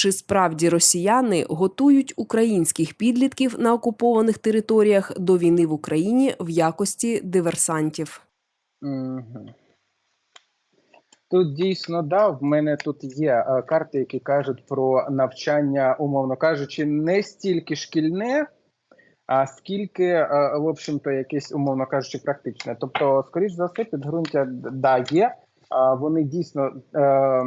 Чи справді росіяни готують українських підлітків на окупованих територіях до війни в Україні в якості диверсантів? Тут дійсно да, в мене тут є е, карти, які кажуть про навчання, умовно кажучи, не стільки шкільне, а скільки, е, в общем-то, якесь, умовно кажучи, практичне. Тобто, скоріш за все, підґрунтя да, є. Вони дійсно е, е,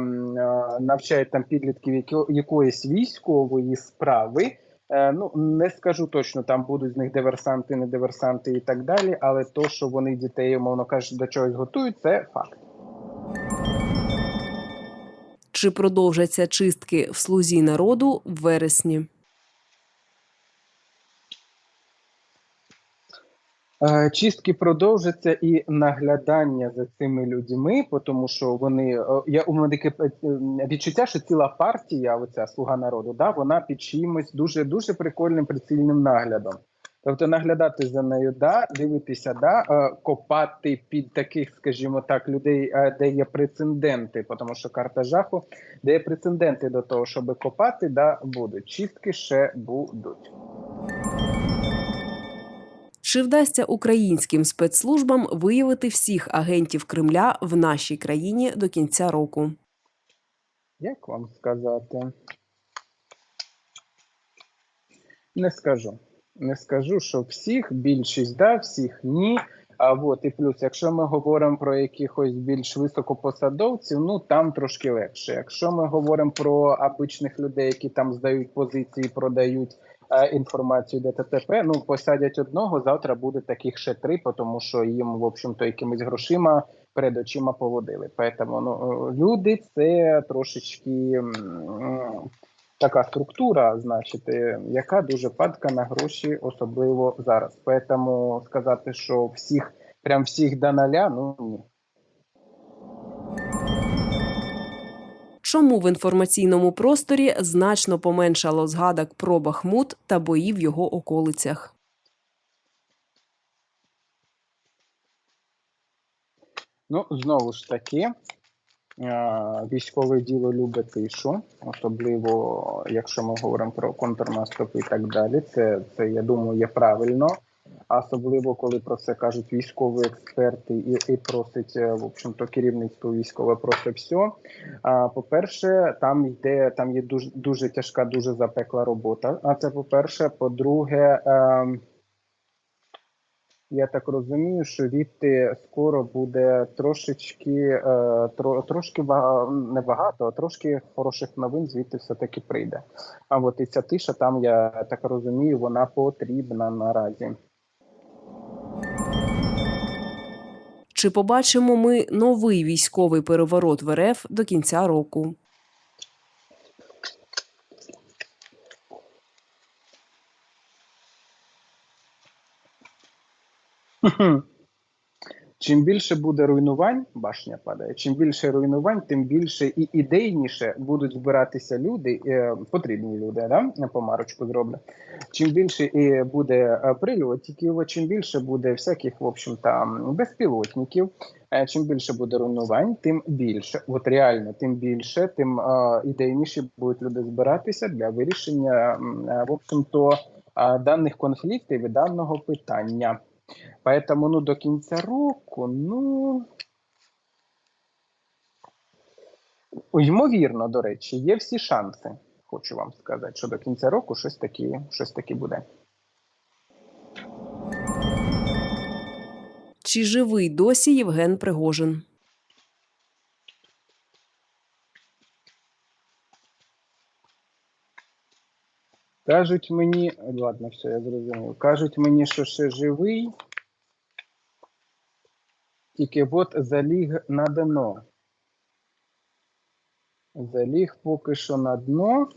навчають там підлітків якоїсь військової справи. Е, ну не скажу точно, там будуть з них диверсанти, не диверсанти і так далі. Але то, що вони дітей, умовно кажучи, до чогось готують, це факт. Чи продовжаться чистки в слузі народу в вересні? Е, Чистки продовжаться і наглядання за цими людьми, тому що вони е, я у мене таке е, відчуття, що ціла партія, оця слуга народу, да, вона під чимось дуже дуже прикольним прицільним наглядом. Тобто наглядати за нею, да, дивитися, да, е, копати під таких, скажімо так, людей, е, де є прецеденти, тому що карта жаху, де є прецеденти до того, щоб копати, да, будуть. Чистки ще будуть. Чи вдасться українським спецслужбам виявити всіх агентів Кремля в нашій країні до кінця року? Як вам сказати? Не скажу. Не скажу, що всіх, більшість да, всіх ні. А от і плюс, якщо ми говоримо про якихось більш високопосадовців, ну там трошки легше. Якщо ми говоримо про обичних людей, які там здають позиції, продають інформацію ДТТП, ну посадять одного, завтра буде таких ще три, тому що їм, в общем-то, якимись грошима перед очима поводили. Поэтому ну, е, люди це трошечки така структура, значить, е, яка дуже падка на гроші, особливо зараз. Поэтому сказати, що всіх, прям всіх до ноля, ну ні. Чому в інформаційному просторі значно поменшало згадок про Бахмут та бої в його околицях? Ну, знову ж таки, е, військове діло любить тишу, особливо якщо ми говоримо про контрнаступ і так далі. Це, це я думаю, є правильно. Особливо коли про це кажуть військові експерти і, і просить, е, в общем-то, керівництво військове просить все. А, по-перше, там йде там є дуже дуже тяжка, дуже запекла робота. А це по-перше. По-друге, ем, я так розумію, що відти скоро буде трошечки е, тро, трошки не багато, а трошки хороших новин звідти все-таки прийде. А от і ця тиша там, я так розумію, вона потрібна наразі. Чи побачимо ми новий військовий переворот в РФ до кінця року? Чим більше буде руйнувань, башня падає. Чим більше руйнувань, тим більше і ідейніше будуть збиратися люди, е, потрібні люди, да? помарочку зроблю. Чим більше і буде е, прильотиків, чим більше буде всяких, в общем там безпілотників. е, Чим більше буде руйнувань, тим більше, от реально, тим більше, тим ідейніше будуть люди збиратися для вирішення, в общем-то, даних конфліктів і даного питання. Поэтому, ну, до кінця року, ну. Ймовірно, до речі, є всі шанси, хочу вам сказати, що до кінця року щось таке, щось таке буде. Чи живий досі Євген Пригожин? Кажуть мені, ладно, все, я зрозумів. Кажуть мені, що ще живий, тільки от заліг на дно. Заліг поки що на дно.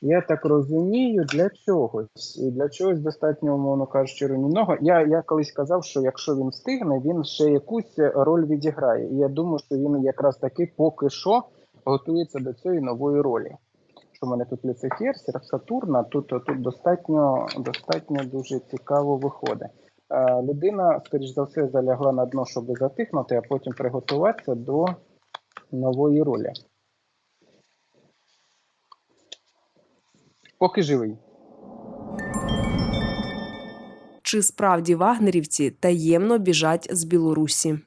Я так розумію, для чогось. І для чогось достатньо, умовно кажучи, руйнівного. Я, я колись казав, що якщо він встигне, він ще якусь роль відіграє. І я думаю, що він якраз таки поки що готується до цієї нової ролі. Що в мене тут Люцифер, Сатурна, тут, тут достатньо, достатньо дуже цікаво виходить. Е, людина, скоріш за все, залягла на дно, щоб затихнути, а потім приготуватися до нової ролі. Поки живий. Чи справді вагнерівці таємно біжать з Білорусі?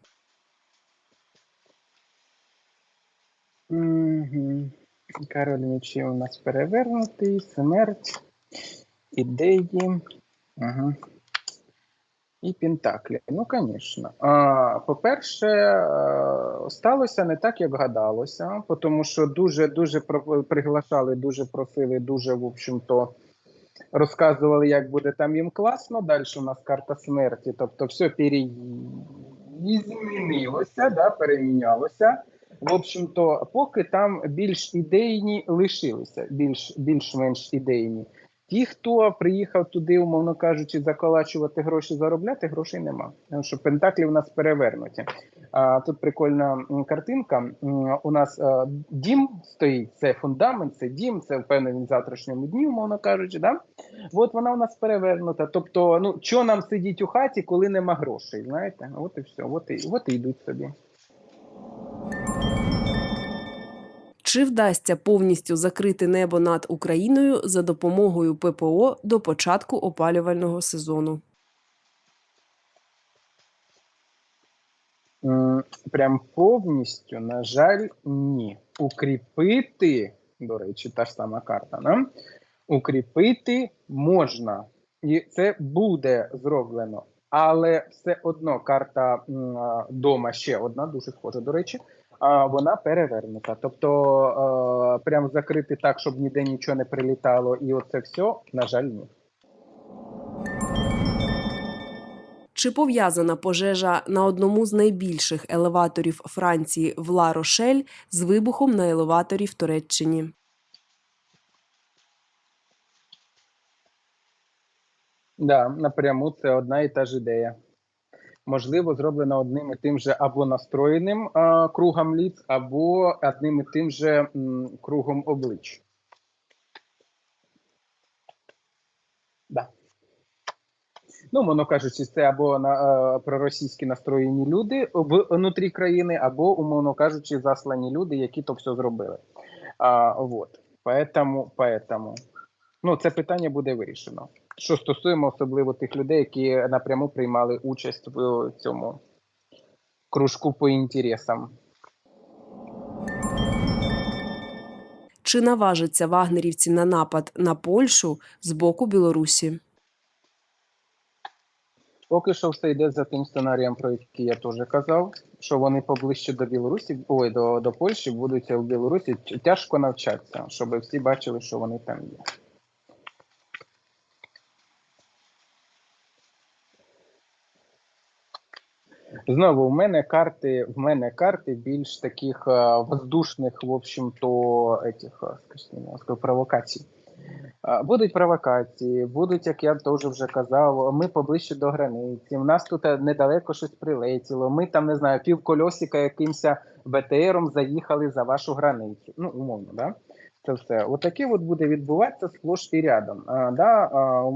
Угу. Король мечів у нас перевернутий, смерть, ідеї. Угу. І Пентаклі. Ну, звісно. По-перше, е, сталося не так, як гадалося, тому що дуже дуже приглашали, дуже просили, дуже, в общем-то, розказували, як буде там їм класно. Далі у нас карта смерті. Тобто, все перезмінилося, да, перемінялося. В общем-то, поки там більш ідейні лишилися, більш, більш-менш ідейні. Ті, хто приїхав туди, умовно кажучи, заколачувати гроші, заробляти, грошей нема. Тому що пентаклі у нас перевернуті. А тут прикольна картинка. У нас е, дім стоїть, це фундамент, це дім, це впевнений в завтрашньому дні, умовно кажучи. Да? От вона у нас перевернута. Тобто, ну що нам сидіть у хаті, коли нема грошей? Знаєте, от і все, от і, от і йдуть собі. Чи вдасться повністю закрити небо над Україною за допомогою ППО до початку опалювального сезону? Прям повністю, на жаль, ні. Укріпити, до речі, та ж сама карта, да? укріпити можна, і це буде зроблено. Але все одно карта дома ще одна, дуже схожа, до речі, а, вона перевернута. Тобто, е, прям закрити так, щоб ніде нічого не прилітало, і оце все, на жаль, ні. Чи пов'язана пожежа на одному з найбільших елеваторів Франції в Ла Рошель з вибухом на елеваторі в Туреччині? Да, напряму це одна і та ж ідея. Можливо, зроблена одним і тим же або настроєним а, кругом ліц, або одним і тим же м, кругом облич. Да. Ну, воно кажучи, це або на е, проросійські настроєні люди внутрі країни, або, умовно кажучи, заслані люди, які то все зробили. А, вот. Поэтому, поэтому. Ну, це питання буде вирішено. Що стосуємо особливо тих людей, які напряму приймали участь в цьому кружку по інтересам. Чи наважаться вагнерівці на напад на Польщу з боку Білорусі? Поки що все йде за тим сценарієм, про який я теж казав, що вони поближче до Білорусі, ой, до, до Польщі будуть в Білорусі тяжко навчатися, щоб всі бачили, що вони там є. Знову в мене карти, в мене карти більш таких е, воздушних, в общем-то, этих, е, скажу, провокацій. Е, Будуть провокації, будуть, як я теж вже казав, ми поближче до границі. У нас тут недалеко щось прилетіло. Ми там не знаю, півкольосика якимось БТРом заїхали за вашу границю. Ну, умовно, да? Це все. Отаке от буде відбуватися сплош і рядом. А, да? а,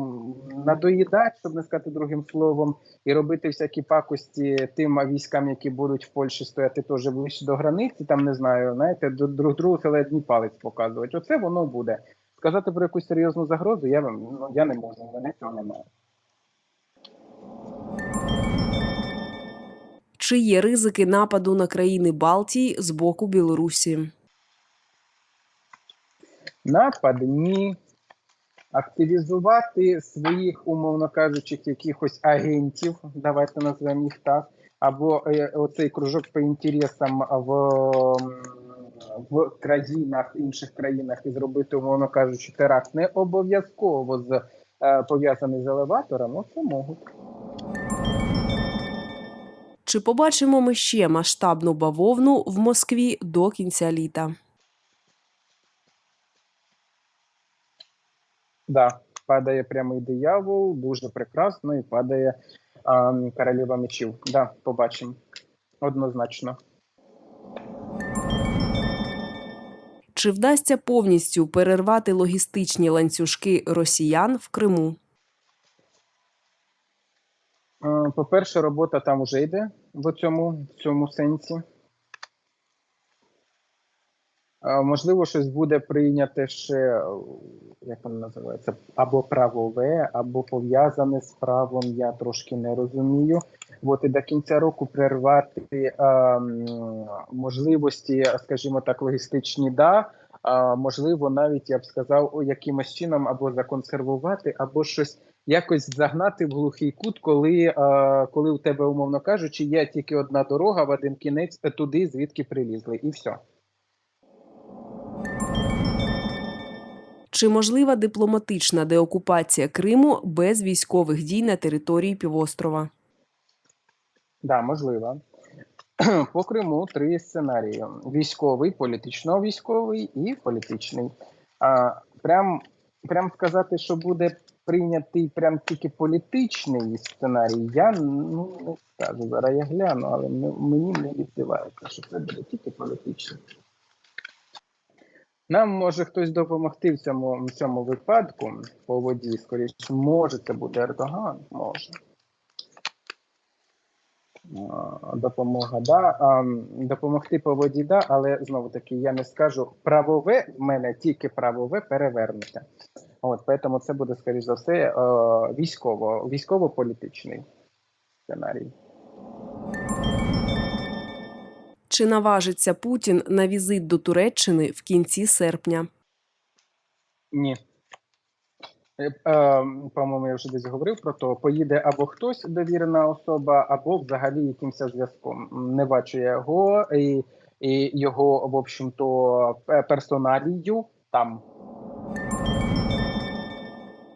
надоїдати, щоб не сказати другим словом, і робити всякі пакості тим військам, які будуть в Польщі стояти теж ближче до границі, там не знаю, знаєте, до- друг другу теледній палець показувати. Оце воно буде. Сказати про якусь серйозну загрозу, я вам ну, я не можу, мене цього немає. Чи є ризики нападу на країни Балтії з боку Білорусі? Напад ні. Активізувати своїх, умовно кажучи, якихось агентів, давайте назвемо їх так, або е, оцей кружок по інтересам в, в країнах, інших країнах і зробити, умовно кажучи, теракт не обов'язково з е, пов'язаний з елеватором, ну це можуть. Чи побачимо ми ще масштабну бавовну в Москві до кінця літа? Да, падає прямий диявол, дуже прекрасно, і падає а, королева мечів. Да, побачимо. Однозначно. Чи вдасться повністю перервати логістичні ланцюжки росіян в Криму? Е, По-перше, робота там вже йде в цьому, в цьому сенсі. Е, Можливо, щось буде прийняте ще, е, як воно називається, або правове, або пов'язане з правом, я трошки не розумію. От і до кінця року прервати е, м, можливості, скажімо так, логістичні, да. А, можливо, навіть я б сказав, якимось чином або законсервувати, або щось якось загнати в глухий кут, коли, е, коли у тебе, умовно кажучи, є тільки одна дорога в один кінець е, туди, звідки прилізли, і все. Чи можлива дипломатична деокупація Криму без військових дій на території півострова? Да, можливо. По Криму три сценарії: військовий, політично-військовий і політичний. А, прям, прям сказати, що буде прийнятий прям тільки політичний сценарій, я ну, не скажу. Зараз я гляну, але мені не відзивається, що це буде тільки політичний. Нам може хтось допомогти в цьому, в цьому випадку по воді. Скоріше, може, це буде Ердоган, може. Допомога, да. Допомогти по воді, да, але знову таки я не скажу правове в мене тільки правове перевернуте. От, тому це буде, скоріш за все, е, військово, військово-політичний сценарій. Чи наважиться Путін на візит до Туреччини в кінці серпня? Ні. Е, е, по-моєму, я вже десь говорив про то. Поїде або хтось довірена особа, або взагалі якимось зв'язком. Не бачу я його і, і його, в общем-то, пе- персоналію там.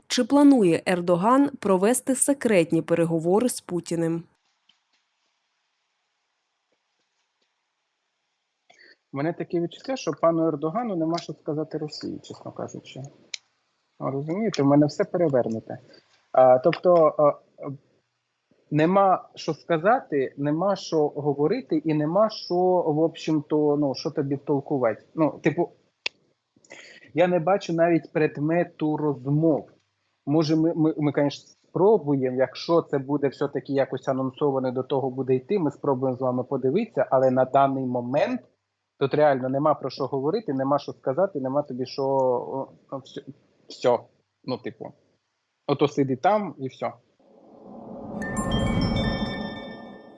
Чи планує Ердоган провести секретні переговори з Путіним? У мене таке відчуття, що пану Ердогану нема що сказати Росії, чесно кажучи. Ну, Розумієте, в мене все перевернуте. А, тобто а, нема що сказати, нема що говорити, і нема що, в общем-то, ну, що тобі толкувати. Ну, типу, я не бачу навіть предмету розмов. Може, ми, ми, ми, звісно, спробуємо, якщо це буде все-таки якось анонсоване, до того буде йти, ми спробуємо з вами подивитися, але на даний момент тут реально нема про що говорити, нема що сказати, нема тобі що все, все. Ну, типу, ото сиди там і все.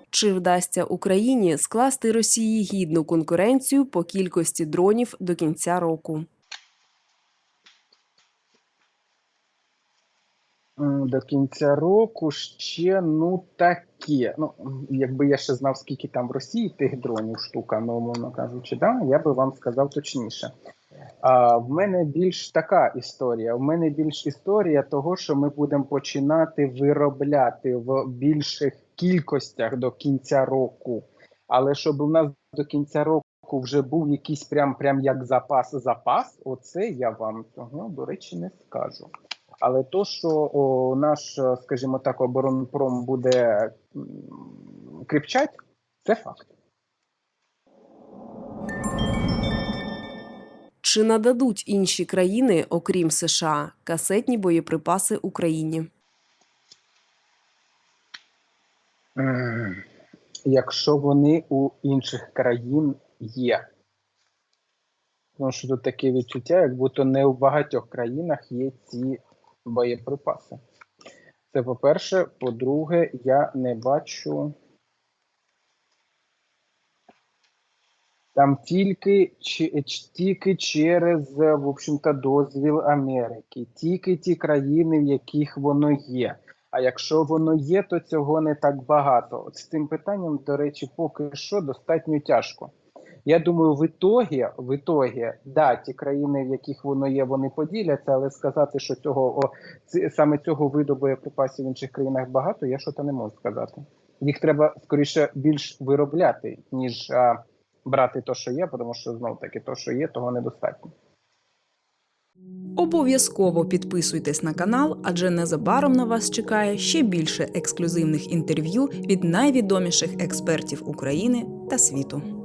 Чи вдасться Україні скласти Росії гідну конкуренцію по кількості дронів до кінця року? До кінця року ще ну таке. Ну, якби я ще знав, скільки там в Росії тих дронів штука, ну, умовно кажучи, да, я би вам сказав точніше. А в мене більш така історія. В мене більш історія того, що ми будемо починати виробляти в більших кількостях до кінця року. Але щоб у нас до кінця року вже був якийсь прям, прям як запас запас, оце я вам цього, до речі, не скажу. Але то, що о, наш, е, скажімо так, оборонпром буде кріпчать, це факт. Чи нададуть інші країни, окрім США, касетні боєприпаси Україні? Якщо вони у інших країн є. Тому що тут таке відчуття, як будто не у багатьох країнах є ці боєприпаси. Це по-перше. По-друге, я не бачу. Там тільки, тільки через, е, в общем-то, дозвіл Америки, тільки ті країни, в яких воно є. А якщо воно є, то цього не так багато. От з цим питанням, до речі, поки що достатньо тяжко. Я думаю, в ітогі, в ітогі, да, ті країни, в яких воно є, вони поділяться, але сказати, що цього о, ці- саме цього виду боєприпасів в інших країнах багато, я що то не можу сказати. Їх треба скоріше більш виробляти, ніж а, брати то, що є, тому що знов таки то, що є, того недостатньо. Обов'язково підписуйтесь на канал, адже незабаром на вас чекає ще більше ексклюзивних інтерв'ю від найвідоміших експертів України та світу.